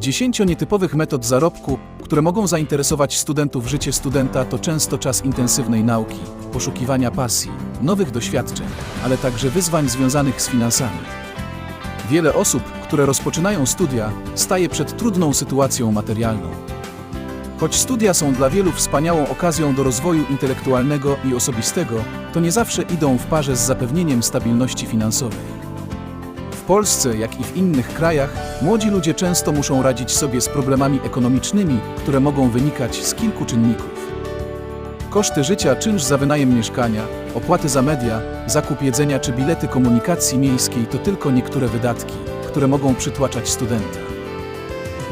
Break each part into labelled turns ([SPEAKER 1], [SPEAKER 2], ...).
[SPEAKER 1] 10 nietypowych metod zarobku, które mogą zainteresować studentów. Życie studenta to często czas intensywnej nauki, poszukiwania pasji, nowych doświadczeń, ale także wyzwań związanych z finansami. Wiele osób, które rozpoczynają studia, staje przed trudną sytuacją materialną. Choć studia są dla wielu wspaniałą okazją do rozwoju intelektualnego i osobistego, to nie zawsze idą w parze z zapewnieniem stabilności finansowej. Polsce, jak i w innych krajach, młodzi ludzie często muszą radzić sobie z problemami ekonomicznymi, które mogą wynikać z kilku czynników. Koszty życia, czynsz za wynajem mieszkania, opłaty za media, zakup jedzenia czy bilety komunikacji miejskiej to tylko niektóre wydatki, które mogą przytłaczać studenta.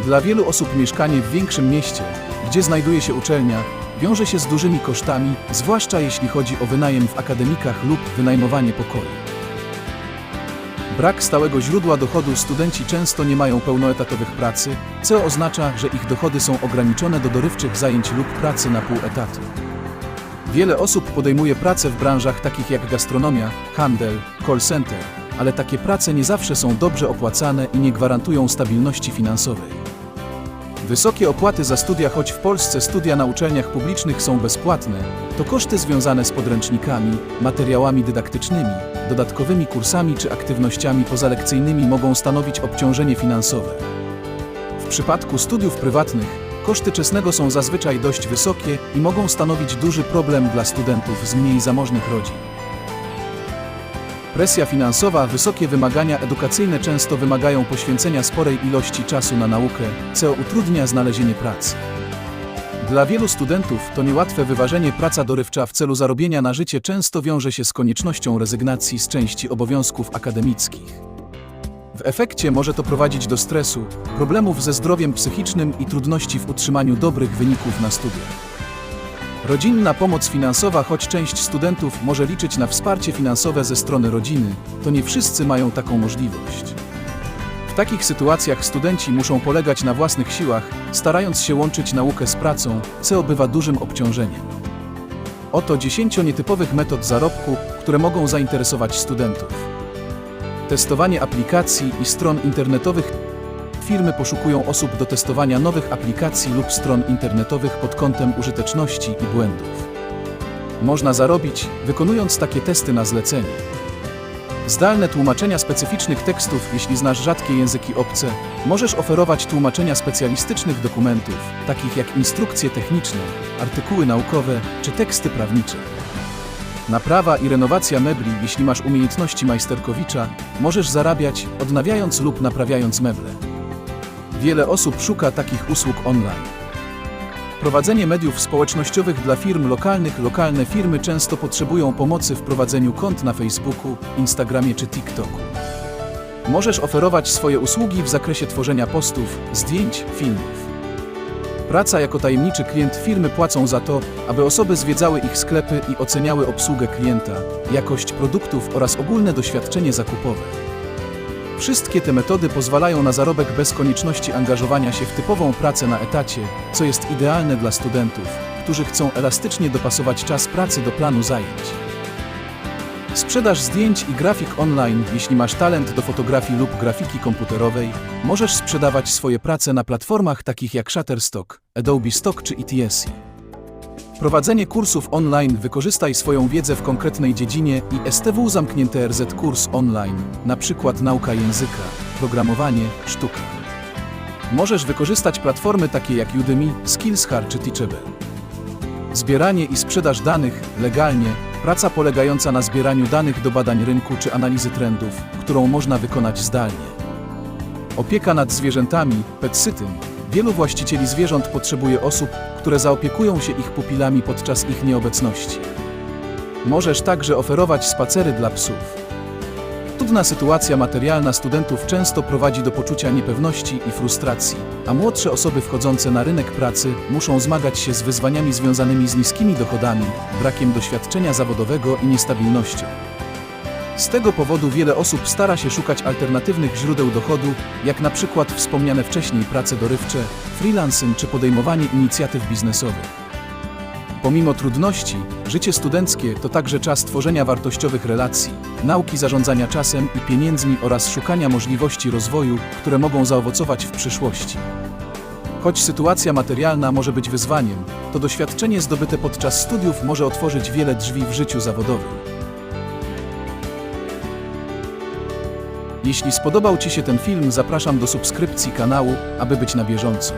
[SPEAKER 1] Dla wielu osób mieszkanie w większym mieście, gdzie znajduje się uczelnia, wiąże się z dużymi kosztami, zwłaszcza jeśli chodzi o wynajem w akademikach lub wynajmowanie pokoju. Brak stałego źródła dochodu studenci często nie mają pełnoetatowych pracy, co oznacza, że ich dochody są ograniczone do dorywczych zajęć lub pracy na pół etatu. Wiele osób podejmuje pracę w branżach takich jak gastronomia, handel, call center, ale takie prace nie zawsze są dobrze opłacane i nie gwarantują stabilności finansowej. Wysokie opłaty za studia, choć w Polsce studia na uczelniach publicznych są bezpłatne, to koszty związane z podręcznikami, materiałami dydaktycznymi, dodatkowymi kursami czy aktywnościami pozalekcyjnymi mogą stanowić obciążenie finansowe. W przypadku studiów prywatnych, koszty czesnego są zazwyczaj dość wysokie i mogą stanowić duży problem dla studentów z mniej zamożnych rodzin. Presja finansowa, wysokie wymagania edukacyjne często wymagają poświęcenia sporej ilości czasu na naukę, co utrudnia znalezienie pracy. Dla wielu studentów to niełatwe wyważenie praca dorywcza w celu zarobienia na życie często wiąże się z koniecznością rezygnacji z części obowiązków akademickich. W efekcie może to prowadzić do stresu, problemów ze zdrowiem psychicznym i trudności w utrzymaniu dobrych wyników na studiach. Rodzinna pomoc finansowa, choć część studentów może liczyć na wsparcie finansowe ze strony rodziny, to nie wszyscy mają taką możliwość. W takich sytuacjach studenci muszą polegać na własnych siłach, starając się łączyć naukę z pracą, co bywa dużym obciążeniem. Oto 10 nietypowych metod zarobku, które mogą zainteresować studentów. Testowanie aplikacji i stron internetowych Firmy poszukują osób do testowania nowych aplikacji lub stron internetowych pod kątem użyteczności i błędów. Można zarobić, wykonując takie testy na zlecenie. Zdalne tłumaczenia specyficznych tekstów, jeśli znasz rzadkie języki obce, możesz oferować tłumaczenia specjalistycznych dokumentów, takich jak instrukcje techniczne, artykuły naukowe czy teksty prawnicze. Naprawa i renowacja mebli, jeśli masz umiejętności majsterkowicza, możesz zarabiać, odnawiając lub naprawiając meble. Wiele osób szuka takich usług online. Prowadzenie mediów społecznościowych dla firm lokalnych. Lokalne firmy często potrzebują pomocy w prowadzeniu kont na Facebooku, Instagramie czy TikToku. Możesz oferować swoje usługi w zakresie tworzenia postów, zdjęć, filmów. Praca jako tajemniczy klient firmy płacą za to, aby osoby zwiedzały ich sklepy i oceniały obsługę klienta, jakość produktów oraz ogólne doświadczenie zakupowe. Wszystkie te metody pozwalają na zarobek bez konieczności angażowania się w typową pracę na etacie, co jest idealne dla studentów, którzy chcą elastycznie dopasować czas pracy do planu zajęć. Sprzedaż zdjęć i grafik online, jeśli masz talent do fotografii lub grafiki komputerowej, możesz sprzedawać swoje prace na platformach takich jak Shutterstock, Adobe Stock czy ETSI. Prowadzenie kursów online wykorzystaj swoją wiedzę w konkretnej dziedzinie i STW zamknięte RZ kurs online, przykład nauka języka, programowanie, sztuka. Możesz wykorzystać platformy takie jak Udemy, Skillshare czy Teachable. Zbieranie i sprzedaż danych legalnie, praca polegająca na zbieraniu danych do badań rynku czy analizy trendów, którą można wykonać zdalnie. Opieka nad zwierzętami, pet-sitting. Wielu właścicieli zwierząt potrzebuje osób, które zaopiekują się ich pupilami podczas ich nieobecności. Możesz także oferować spacery dla psów. Trudna sytuacja materialna studentów często prowadzi do poczucia niepewności i frustracji, a młodsze osoby wchodzące na rynek pracy muszą zmagać się z wyzwaniami związanymi z niskimi dochodami, brakiem doświadczenia zawodowego i niestabilnością. Z tego powodu wiele osób stara się szukać alternatywnych źródeł dochodu, jak na przykład wspomniane wcześniej prace dorywcze, freelancing czy podejmowanie inicjatyw biznesowych. Pomimo trudności, życie studenckie to także czas tworzenia wartościowych relacji, nauki zarządzania czasem i pieniędzmi oraz szukania możliwości rozwoju, które mogą zaowocować w przyszłości. Choć sytuacja materialna może być wyzwaniem, to doświadczenie zdobyte podczas studiów może otworzyć wiele drzwi w życiu zawodowym. Jeśli spodobał Ci się ten film, zapraszam do subskrypcji kanału, aby być na bieżąco.